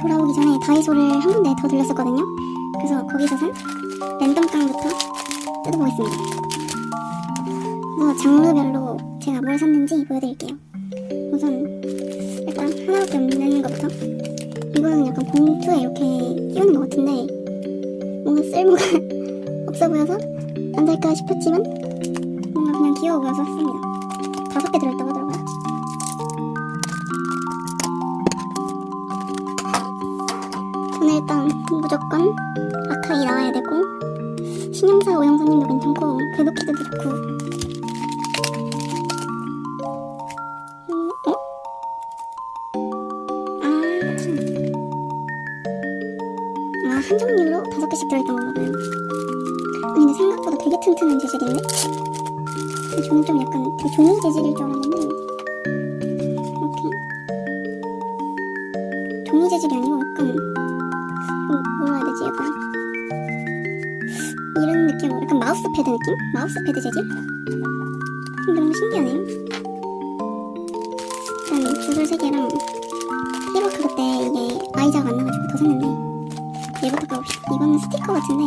돌아오기 전에 다이소를 한 군데 더 들렸었거든요. 그래서 거기서 산 랜덤 깡부터 뜯어보겠습니다. 그래서 장르별로 제가 뭘 샀는지 보여드릴게요. 우선 일단 하나밖에 없는 것부터 이거는 약간 봉투에 이렇게 끼우는 것 같은데 뭔가 쓸모가 없어 보여서 안 살까 싶었지만 뭔가 그냥 귀여워 보여서 샀습니다. 다섯 개 들어있다고 하더라고요. 신영사 오영사님도 괜찮고 궤도키드도 좋고 음, 어? 아, 참. 아, 한 종류로 다섯 개씩 들어있던 건가 봐요. 아니, 근데 생각보다 되게 튼튼한 재질인데? 저는 좀 약간 되게 종이 재질일 줄 알았는데, 마우스 패드 느낌? 마우스 패드 재질? 너무 신기하네요. 일단 주술 3개랑 히로크 그때 이게 아이자가 안 나가지고 더 샀는데 얘부터 까봅시다 이거는 스티커 같은데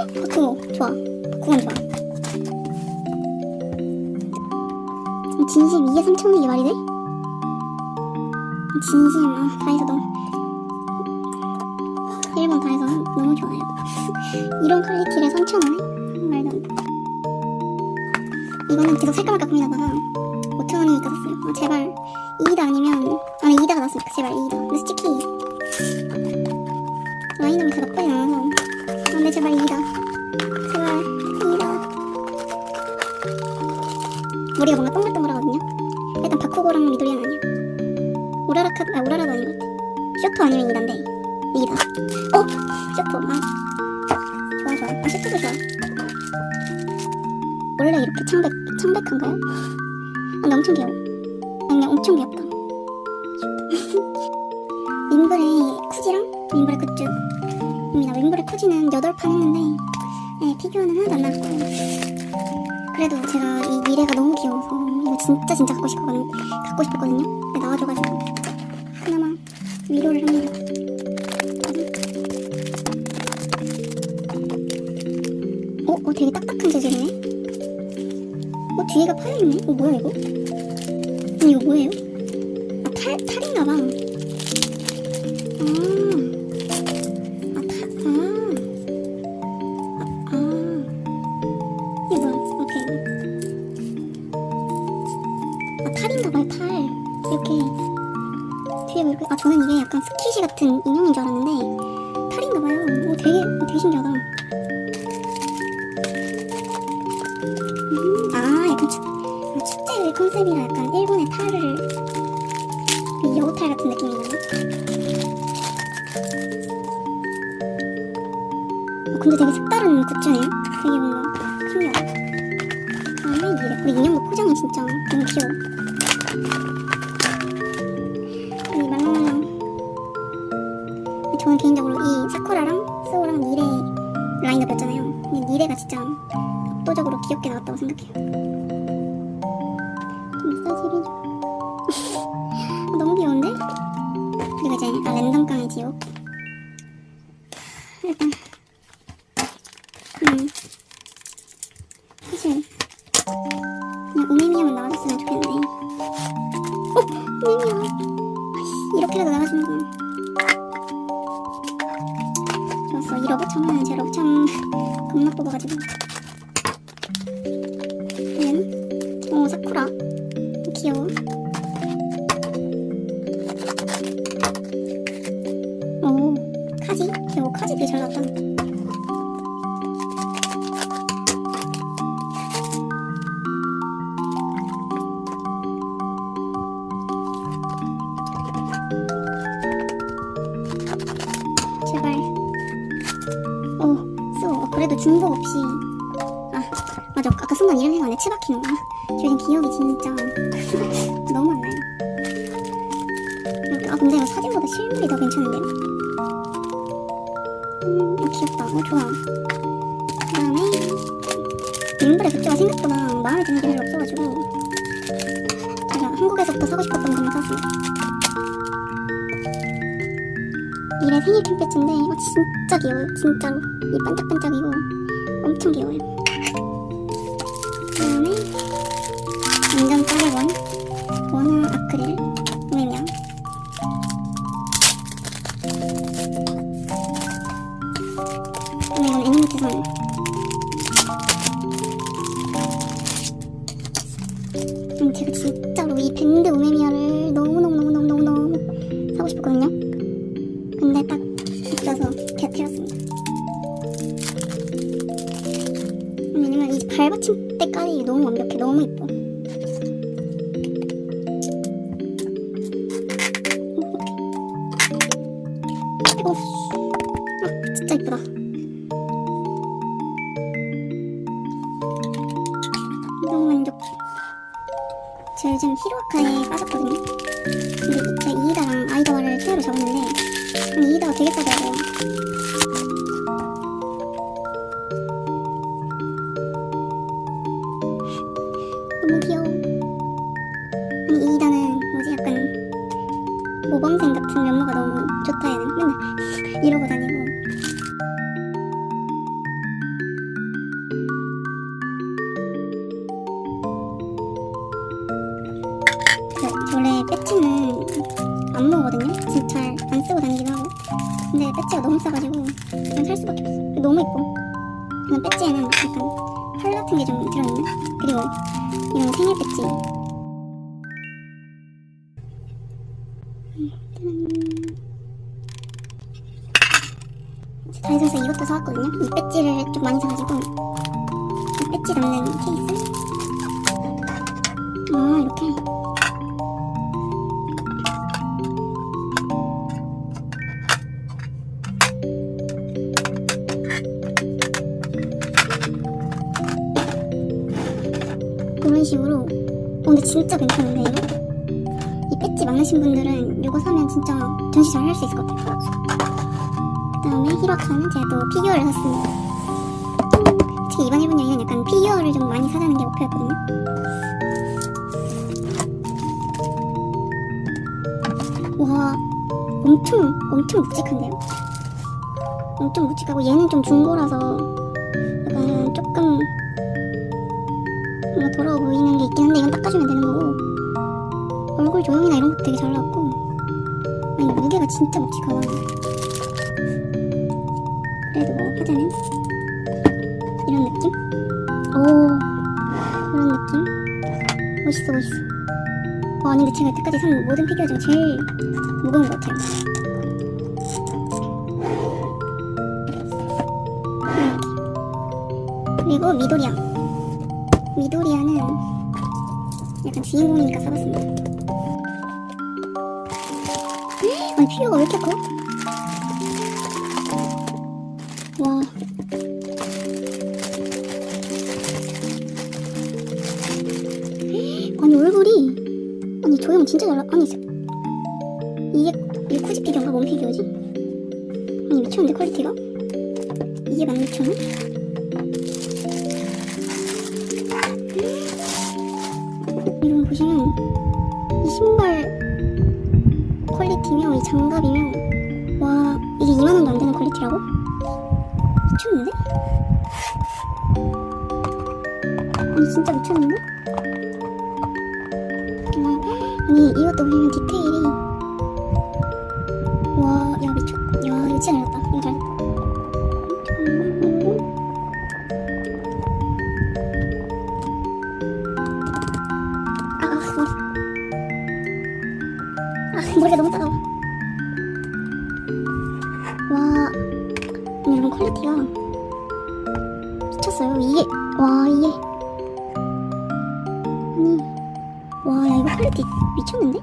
오 바쿠고 좋아. 바쿠고는 좋아. 진심 이게 3,000원이 말이 돼? 진심 아 다이소 너무. 일본 다이소 너무 좋아요. 이런 퀄리티를 3,000원에? 말도 안 돼. 이거는 계속 살까 말까 고민하다가 5,000원이니까 샀어요. 아 제발. 이이다 아니면 쇼토 아니면 이단데 이다. 어? 쇼토 아. 좋아 좋아. 아 쇼토도 좋아. 원래 이렇게 창백 창백한가요? 아 근데 엄청 귀여워. 아 그냥 엄청 귀엽다. 윈블의 쿠지랑 윈블의 굿즈입니다. 윈블의 쿠지는 8판 했는데 네, 피규어는 하나도 안 나왔고 그래도 제가 이 미래가 너무 귀여워서 이거 진짜 진짜 갖고 싶거든 갖고 싶었거든요. 나와줘가지고 위로를 합니다. 어, 어 되게 딱딱한 재질이네. 어 뒤에가 파여 있네. 어 뭐야 이거? 아니 이거 뭐예요? 아 탈, 탈인가봐. 아, 근데 되게 색다른 굿즈네요. 되게 뭔가 신기하다. 다음에 이래. 근데 인형도 포장이 진짜 너무 귀여워. 이 말랑말랑. 저는 개인적으로 이 사쿠라랑 스오랑 미래 라인업이었잖아요. 근데 미래가 진짜 압도적으로 귀엽게 나왔다고 생각해요. 아이씨 이렇게라도 나와주는구나 좋았어 이 러브참은 제 러브참 겁나 뽑아가지고 생각나네 치바키노가 저 요즘 기억이 진짜. 너무 안 나요. 아 근데 이거 사진보다 실물이 더 괜찮은데요? 음 어, 귀엽다. 어 좋아. 그 다음에 인브레 굿즈가 생각보다 마음에 드는 게 별로 없어가지고 제가 한국에서부터 사고 싶었던 것만 샀습니다. 미래 생일 캠 배지인데 이거 진짜 귀여워요. 진짜로. 이 반짝반짝이고 엄청 귀여워요 그다음에 이건 애니메이션 음, 제가 진짜로 이 밴드 오메미야를 너무너무너무너무너무 사고 싶었거든요. 근데 딱 있어서 곁이었습니다. 왜냐면 이 발받침 때까지 너무 완벽해, 너무 같은 게 좀 들어있는. 그리고 이런 생일 배지. 다이소에서 이것도 사왔거든요. 이 배지를 좀 많이 사가지고 이 배지 담는 케이스. 다음에 히로아카는 제가 또 피규어를 샀습니다. 음, 특히 이번 일본 여행은 약간 피규어를 좀 많이 사자는 게 목표였거든요. 와 엄청 엄청 묵직한데요? 엄청 묵직하고 얘는 좀 중고라서 약간 조금 뭔가 더러워 보이는 게 있긴 한데 이건 닦아주면 되는 거고 얼굴 조형이나 이런 것도 되게 잘 나왔고 아니 무게가 진짜 묵직하다 그래도 뭐 하자는 이런 느낌? 오 그런 느낌? 멋있어 멋있어 와 근데 제가 여태까지 산 모든 피규어 중에 제일 무거운 것 같아요 이렇게 그리고 미도리야 미도리아는 약간 주인공이니까 사봤습니다. 아니 피규어가 왜 이렇게 커? 진짜 잘나 아니 이게 이게 쿠지 피규어인가 뭔 피규어지? 아니 미쳤는데 퀄리티가? 이게 16,000원? 이런 거 보시면 이 신발 퀄리티며 이 장갑이며 와 이게 2만 원도 안 되는 퀄리티라고? 미쳤는데? 아니 진짜 미쳤는데? 퀄리티가 미쳤어요. 이게 와 이게. 아니 와야 이거 퀄리티 미쳤는데?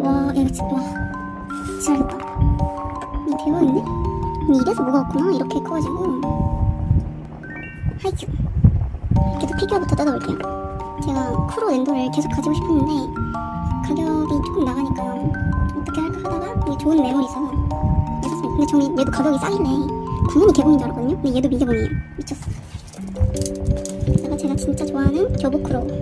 와야 이거 진짜 와 잘했다. 이거 대박인데? 아니 이래서 뭐가 없구나 이렇게 커가지고. 하이큐. 계속 피규어부터 뜯어볼게요. 제가 크로 랜더를 계속 가지고 싶었는데 가격이 조금 나가니까 어떻게 할까 하다가 이게 좋은 메모리 있어서 샀습니다. 근데 저는 얘도 가격이 싸길래 당연히 개봉인 줄 알았거든요. 근데 얘도 미개봉이에요. 미쳤어. 그다가 제가 진짜 좋아하는 겨보 크로 이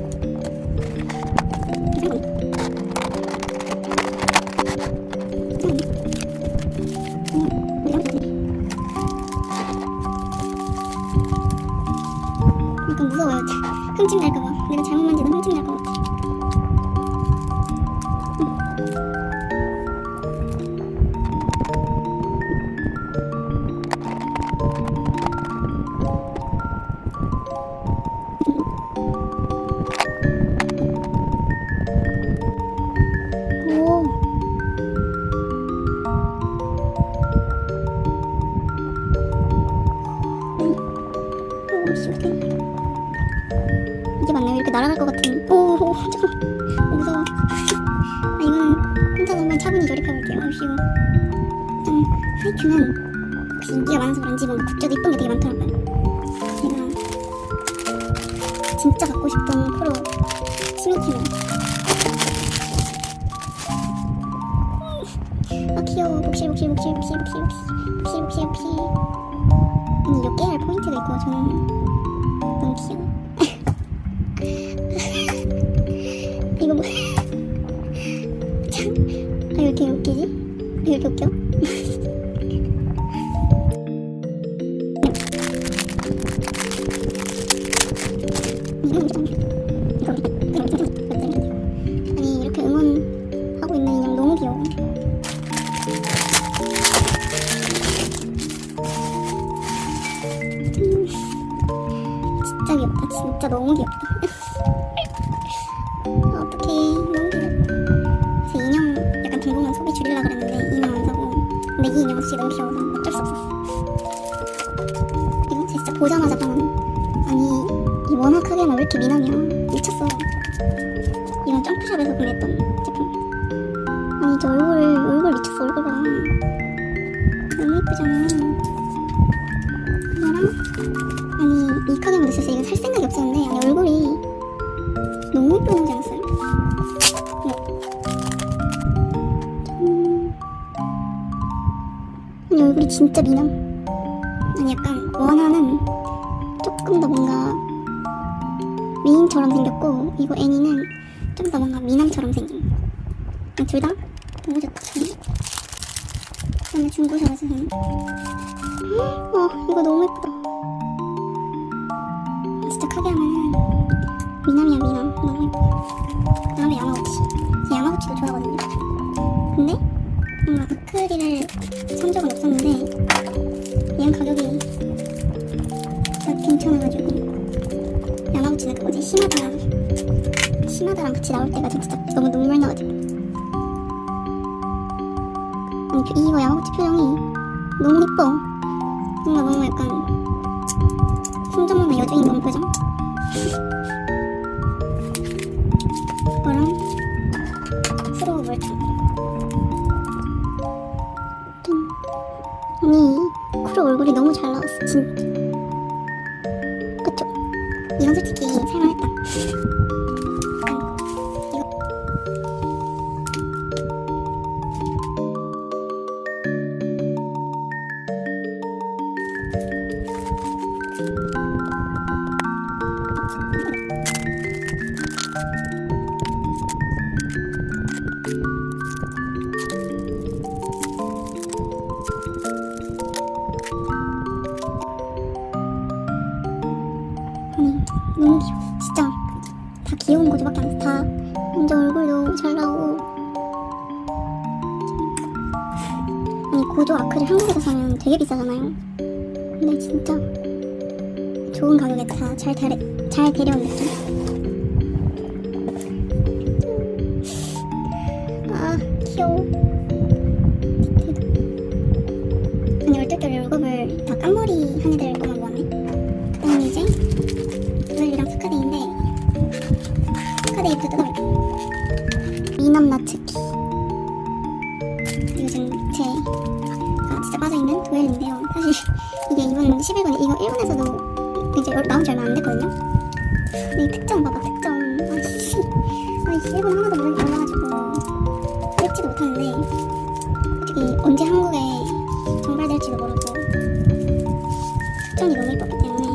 어떡해. 이게 맞나요? 이렇게 날아갈 것 같은. 오, 오 잠깐. 오, 무서워. 아, 이거는 혼자 한번 차분히 조립해볼게요. 아우, 쉬워. 일단, 하이큐는 혹시 인기가 많아서 그런지 뭔가 국자도 이쁜 게 되게 많더라고요. 제가 진짜 갖고 싶던 프로 스미키는. 아, 귀여워. 복실, 복실, 복실, 복실, 복실, 복실, 복실, 복실. 아니, 이거 깨알 포인트가 있고, 저는 왜 이렇게 웃겨? 아니 이렇게 응원하고 있는 인형 너무 귀여워. 음, 진짜 귀엽다. 진짜 너무 귀엽다. 미쳤어. 이건 점프샵에서 구매했던 제품. 아니 저 얼굴 얼굴 미쳤어 얼굴 봐. 너무 예쁘잖아. 이거랑 아니 이 가게만 있어서 이거 살 생각이 없었는데 아니 얼굴이 너무 예쁘게 나오지 않았어요? 네. 음. 얼굴이 진짜 미남. 이거 애니는 좀 더 뭔가 미남처럼 생긴. 둘다 쿠로 얼굴 귀여운 거지밖에 안다 완전 얼굴도 잘 나오고. 아니 고조 아크릴 한국에서 사면 되게 비싸잖아요. 근데 진짜 좋은 가격에 다 잘 잘 데려온 느낌 아 귀여워 이게 이번 11권 이거 일본에서도 이제 열- 나온 지 얼마 안 됐거든요? 근데 이 특정 봐봐 특정 아이씨. 아이씨 일본 하나도 모르- 몰라가지고 읽지도 못하는데 솔직히 언제 한국에 정발될지도 모르고 특정이 너무 예뻤기 때문에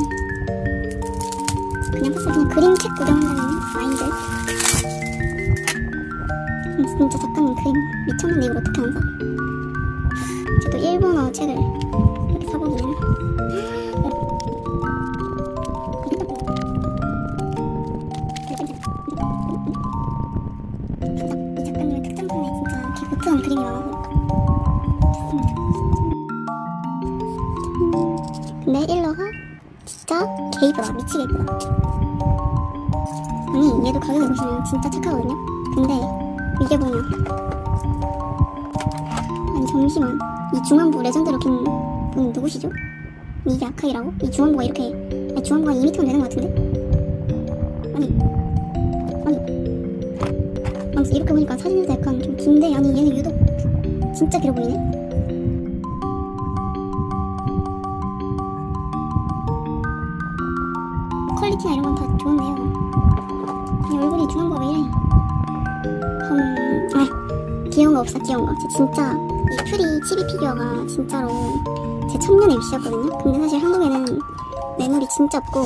그냥 때 그냥 그림책 구경한다는 마인드. 음, 진짜 작가님 그림. 미쳤는데 이걸 어떻게 안 사? 이제 그림이 좋습니다. 근데 일러가 진짜 개 이쁘다 미치게 이쁘다 아니 얘도 가격을 보시면 진짜 착하거든요 근데 이게 뭐냐 아니 잠시만 이 중앙부 레전드로 킨분 누구시죠? 이게 아카이라고? 이 중앙부가 이렇게 아니 중앙부가 2m면 되는 것 같은데? 아니 아무튼 이렇게 보니까 사진에서 약간 좀 긴데 아니 얘는 유독 진짜 길어 보이네 퀄리티나 이런 건 다 좋은데요. 이 얼굴이 중한 거왜 이래? 음, 아, 귀여운 거 없어, 귀여운 거. 저 진짜 이 프리 치비 피규어가 진짜로 제 천년의 위시였거든요. 근데 사실 한국에는 매물이 진짜 없고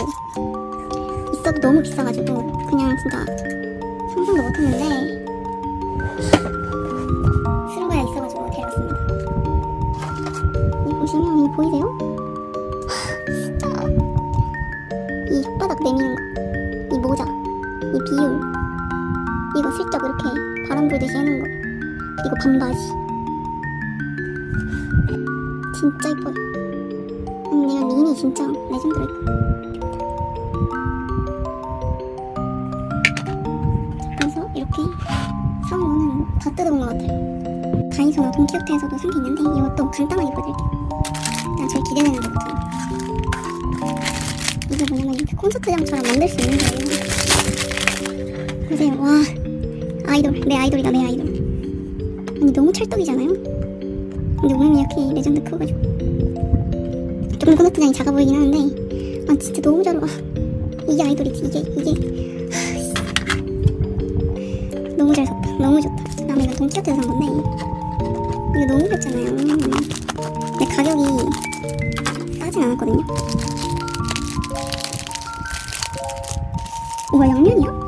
있어도 너무 비싸가지고 그냥 진짜 상상도 못했는데 보이세요? 이 혓바닥 내미는 거, 이 모자, 이 비율, 이거 슬쩍 이렇게 바람 불듯이 해놓은 거, 그리고 반바지. 진짜 이뻐요. 아니, 내가 미니 진짜 레전드로. 그래서 이렇게 사온 거는 다 뜯어본 것 같아요. 다이소나 돈키호테에서도 산 게 있는데 이것도 간단하게 보여드릴게요. 기대되는 거부터. 이게 뭐냐면 이렇게 콘서트장처럼 만들 수 있는 거예요. 보세요, 와 아이돌, 내 아이돌이다 내 아이돌. 아니 너무 찰떡이잖아요. 근데 오늘 이렇게 레전드 커가지고 조금 콘서트장이 작아 보이긴 하는데 아 진짜 너무 잘 와. 이게 아이돌이지 이게 이게. 너무 잘 샀다 너무 좋다. 그다음에 이거 돈키호테에서 산 건데 이거 너무 귀엽잖아요. 근데 가격이 싸진 않았거든요. 우와 양면이야?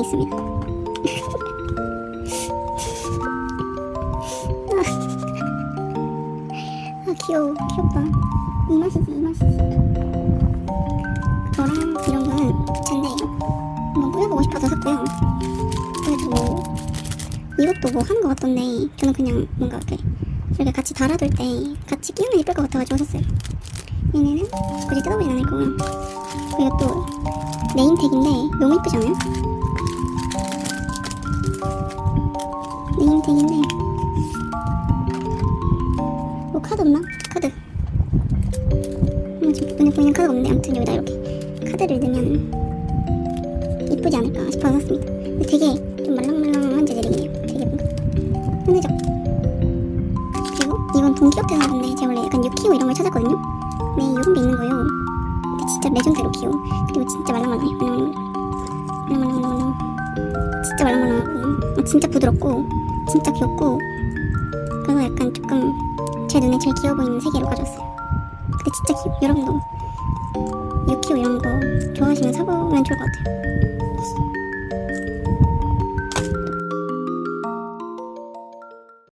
있습니다 아 귀여워. 귀엽다. 이 맛이지 이 맛이지. 저랑 이런 거는 부채인데 한번 뿌려보고 싶어서 샀고요. 그래도 뭐 이것도 뭐 하는 거 같던데 저는 그냥 뭔가 이렇게 이렇게 같이 달아둘 때 같이 끼우면 예쁠 것 같아가지고 샀어요. 얘네는 굳이 뜯어보진 않을 거고 또 네임택인데 너무 이쁘지 않아요? 네임택인데 뭐 카드 없나? 카드. 음, 눈에 보이는 카드가 없는데 아무튼 여기다 이렇게 카드를 넣으면 이쁘지 않을까 싶어서 샀습니다. 근데 되게 좀 말랑말랑한 재질이에요. 되게 뭔가 흔해져 그리고 이건 동키호테에서 샀는데 제가 원래 약간 유키오 이런 걸 찾았거든요? 네 이런 게 있는 거예요. 근데 진짜 레전드 루키오 그리고 진짜 말랑말랑해요 말랑말랑 말랑말랑 말랑 진짜 말랑말랑하고. 어, 진짜 부드럽고 진짜 귀엽고 그래서 약간 조금 제 눈에 제일 귀여워 보이는 세 개로 가져왔어요. 근데 진짜 귀여워 여러분도 유키오 이런 거 좋아하시면 사보면 좋을 것 같아요